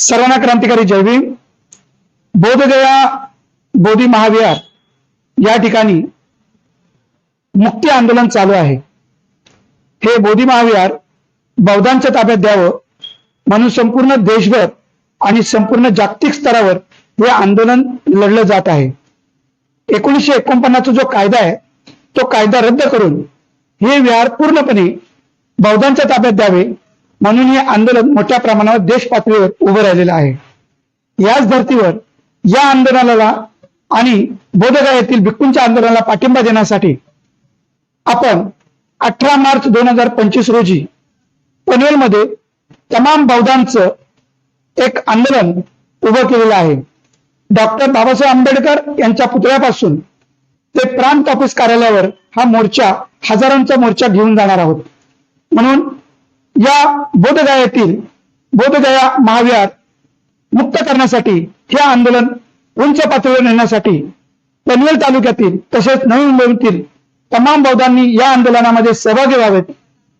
सर्वांना क्रांतिकारी जय बोधगया बोधी महाविहार या ठिकाणी मुक्ती आंदोलन चालू आहे. हे बोधी महाविहार बौद्धांच्या ताब्यात द्यावं म्हणून संपूर्ण देशभर आणि संपूर्ण जागतिक स्तरावर हे आंदोलन लढलं जात आहे. एकोणीसशे एकोणपन्नासचा जो कायदा आहे तो कायदा रद्द करून हे विहार पूर्णपणे बौद्धांच्या ताब्यात द्यावे. म्हणून हे आंदोलन मोठ्या प्रमाणावर देश पातळीवर उभं राहिलेलं आहे. याच धर्तीवर या आंदोलनाला आणि बोधगा येथील भिक्कूंच्या आंदोलनाला पाठिंबा देण्यासाठी आपण अठरा मार्च दोन हजार पंचवीस रोजी पनवेलमध्ये तमाम बौद्धांचं एक आंदोलन उभं केलेलं आहे. डॉक्टर बाबासाहेब आंबेडकर यांच्या पुतळ्यापासून ते प्रांत ऑफिस कार्यालयावर हा मोर्चा हजारांचा मोर्चा घेऊन जाणार आहोत. म्हणून या बोधगयातील बोधगया महाविहार मुक्त करण्यासाठी हे आंदोलन उंच पातळीवर नेण्यासाठी पनवेल तालुक्यातील तसेच नवी मुंबईतील तमाम बौद्धांनी या आंदोलनामध्ये सहभागी व्हावेत.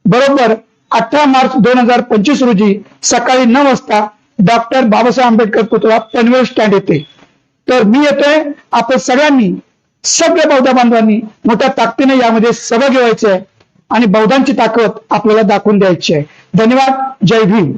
बरोबर अठरा मार्च दोन हजार पंचवीस रोजी सकाळी नऊ वाजता डॉक्टर बाबासाहेब आंबेडकर पुतळा पनवेल स्टँड येते. तर मी येतोय. आपण सगळ्यांनी सगळ्या बौद्ध बांधवांनी मोठ्या ताकदीने यामध्ये सहभागी व्हायचे आहे आणि बौद्धांची ताकद आपल्याला दाखवून द्यायची आहे. धन्यवाद. जय भीम.